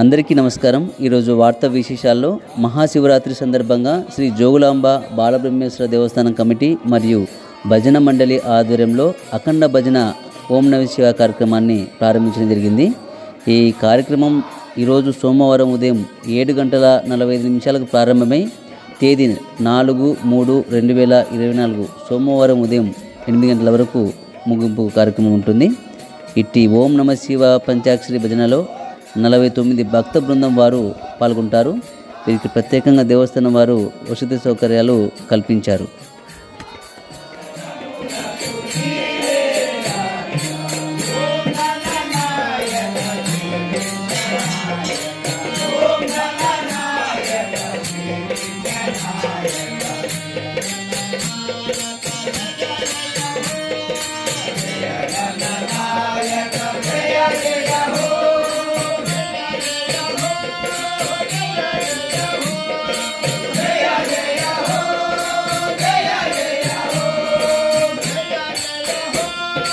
అందరికీ నమస్కారం. ఈరోజు వార్తా విశేషాల్లో మహాశివరాత్రి సందర్భంగా శ్రీ జోగులాంబ బాలబ్రహ్మేశ్వర దేవస్థానం కమిటీ మరియు భజన మండలి ఆధ్వర్యంలో అఖండ భజన ఓం నవ శివ కార్యక్రమాన్ని ప్రారంభించడం జరిగింది. ఈ కార్యక్రమం ఈరోజు సోమవారం ఉదయం ఏడు గంటల నలభై ఐదు నిమిషాలకు ప్రారంభమై తేదీ నాలుగు మూడు రెండు వేల ఇరవై నాలుగు సోమవారం ఉదయం ఎనిమిది గంటల వరకు ముగింపు కార్యక్రమం ఉంటుంది. ఇట్టి ఓం నమ శివ పంచాక్షరి భజనలో నలభై తొమ్మిది భక్త బృందం వారు పాల్గొంటారు. వీరికి ప్రత్యేకంగా దేవస్థానం వారు వసతి సౌకర్యాలు కల్పించారు.